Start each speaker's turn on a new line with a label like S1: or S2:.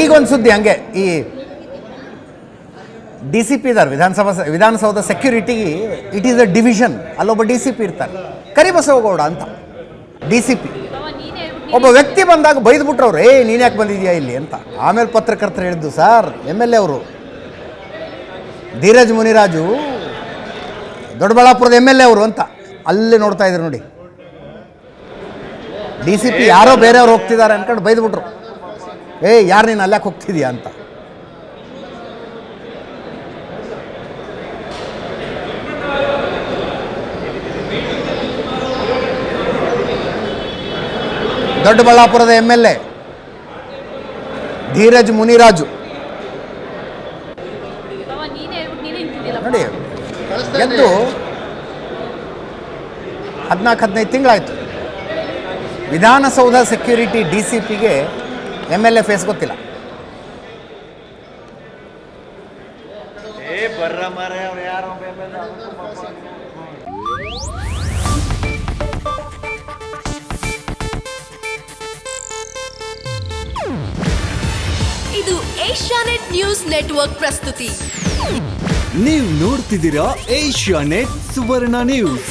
S1: ಈಗ ಒಂದು ಸುದ್ದಿ ಹಂಗೆ. ಈ ಡಿ ಸಿ ಪಿ ಇದ್ದಾರೆ Vidhana Sabha Vidhana Soudha security it is a division ಅಲ್ಲೊಬ್ಬ ಡಿ ಸಿ ಪಿ ಇರ್ತಾರೆ. ಕರಿಬಸವಗೌಡ ಅಂತ. ಡಿ ಸಿ ಪಿ ಒಬ್ಬ ವ್ಯಕ್ತಿ ಬಂದಾಗ ಬೈದ್ಬಿಟ್ರು ಅವ್ರು ಏ ನೀನು ಯಾಕೆ ಬಂದಿದ್ಯಾ ಇಲ್ಲಿ? ಅಂತ. ಆಮೇಲೆ ಪತ್ರಕರ್ತರು ಹೇಳಿದ್ದು, ಸರ್, ಎಂ ಎಲ್ ಎ ಅವರು. ಧೀರಜ್ ಮುನಿರಾಜು, ದೊಡ್ಡಬಳ್ಳಾಪುರದ ಎಂ ಎಲ್ ಎ ಅವರು ಅಂತ. ಅಲ್ಲಿ ನೋಡ್ತಾ ಇದ್ರು ನೋಡಿ. ಡಿ ಸಿ ಪಿ ಯಾರೋ ಬೇರೆಯವ್ರು ಹೋಗ್ತಿದ್ದಾರೆ ಅನ್ಕೊಂಡು ಬೈದ್ಬಿಟ್ರು. ಏ ಯಾರು ನೀನು ಅಲ್ಲಕ್ಕೆ ಹೋಗ್ತಿದ್ಯಾ ಅಂತ? ದೊಡ್ಡಬಳ್ಳಾಪುರದ M L A Dheeraj Muniraju.
S2: ಬಾವ ನೀನೇ ಹೇಳ್ಬಿಟ್ಟು ನೀನೇ ನಿಂತಿದ್ದಿಲ್ಲ
S1: ನೋಡಿ ಎಂದು ಹದಿನಾಲ್ಕು ಹದಿನೈದು ತಿಂಗಳಾಯಿತು. ವಿಧಾನಸೌಧ ಸೆಕ್ಯೂರಿಟಿ ಡಿ ಸಿ ಪಿಗೆ ಎಂ ಎಲ್ ಎ ಫೇಸ್ ಗೊತ್ತಿಲ್ಲ.
S3: ಇದು ಏಷ್ಯಾನೆಟ್ ನ್ಯೂಸ್ ನೆಟ್ವರ್ಕ್ ಪ್ರಸ್ತುತಿ.
S4: ನೀವು ನೋಡ್ತಿದ್ದೀರಾ ಏಷ್ಯಾ ನೆಟ್ ಸುವರ್ಣ ನ್ಯೂಸ್.